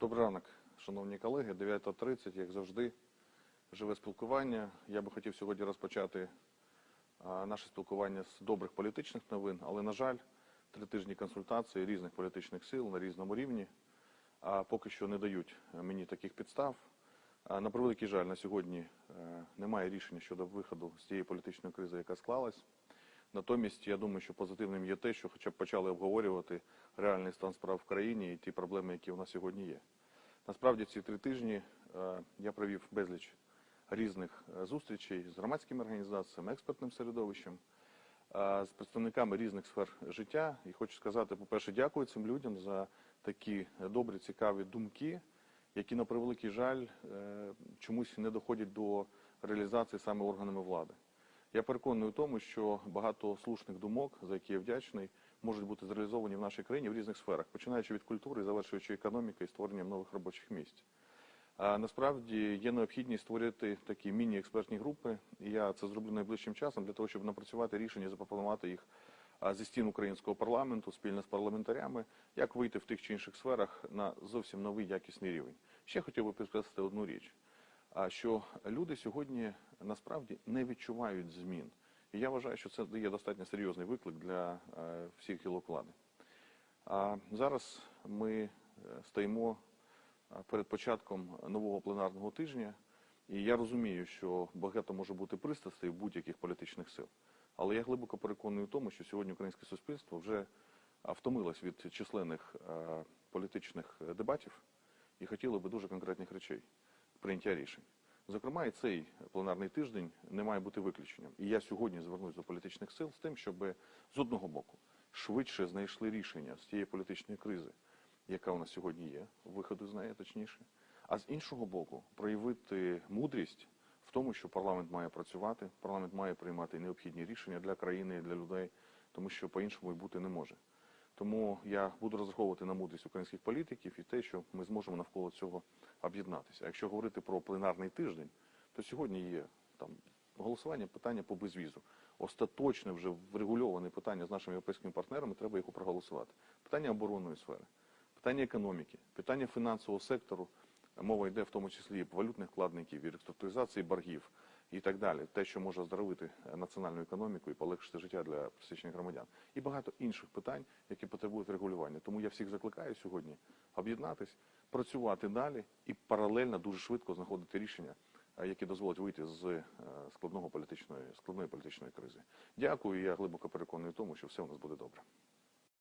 Добрий ранок, шановні колеги. 9.30, як завжди, живе спілкування. Я би хотів сьогодні розпочати наше спілкування з добрих політичних новин, але, на жаль, три тижні консультацій різних політичних сил на різному рівні поки що не дають мені таких підстав. На превеликий жаль, на сьогодні е, немає рішення щодо виходу з тієї політичної кризи, яка склалась. Натомість я думаю, що позитивним є те, що хоча б почали обговорювати реальний стан справ в країні і ті проблеми, які у нас сьогодні є. Насправді ці три тижні е, я провів безліч різних е, зустрічей з громадськими організаціями, експертним середовищем, е, з представниками різних сфер життя. І хочу сказати, по-перше, дякую цим людям за такі добрі, цікаві думки, які на превеликий жаль чомусь не доходять до реалізації саме органами влади. Я переконаний у тому, що багато слушних думок, за які я вдячний, можуть бути зреалізовані в нашій країні в різних сферах, починаючи від культури, завершуючи економікою і створенням нових робочих місць. Насправді є необхідність створити такі міні-експертні групи, і я це зроблю найближчим часом для того, щоб напрацювати рішення, запропонувати їх зі стін українського парламенту спільно з парламентарями, як вийти в тих чи інших сферах на зовсім новий якісний рівень. Ще хотів би підкреслити одну річ а що люди сьогодні насправді не відчувають змін. І я вважаю, що це є достатньо серйозний виклик для е, всіх гілок влади. А зараз ми е, стоїмо е, перед початком нового пленарного тижня, і я розумію, що багато може бути пристрастей будь-яких політичних сил. Але я глибоко переконаний в тому, що сьогодні українське суспільство вже втомилось від численних політичних дебатів і хотіло би дуже конкретних речей прийняття рішень. Зокрема, і цей пленарний тиждень не має бути виключенням. І я сьогодні звернусь до політичних сил з тим, щоб з одного боку швидше знайшли рішення з тієї політичної кризи, яка у нас сьогодні є, виходу з неї точніше, а з іншого боку, проявити мудрість в тому, що парламент має працювати, парламент має приймати необхідні рішення для країни і для людей, тому що по-іншому і бути не може. Тому я буду розраховувати на мудрість українських політиків і те, що ми зможемо навколо цього об'єднатися. Якщо говорити про пленарний тиждень, то сьогодні є там голосування питання по безвізу. Остаточне вже врегульоване питання з нашими європейськими партнерами, треба їх проголосувати. Питання оборонної сфери, питання економіки, питання фінансового сектору. Мова йде в тому числі і валютних вкладників, і реструктуризації боргів і так далі. Те, що може оздоровити національну економіку і полегшити життя для пересічних громадян. І багато інших питань, які потребують регулювання. Тому я всіх закликаю сьогодні об'єднатись, працювати далі і паралельно дуже швидко знаходити рішення, е, які дозволять вийти з е, складного політичної складної політичної кризи. Дякую. Я глибоко переконаний в тому, що все у нас буде добре.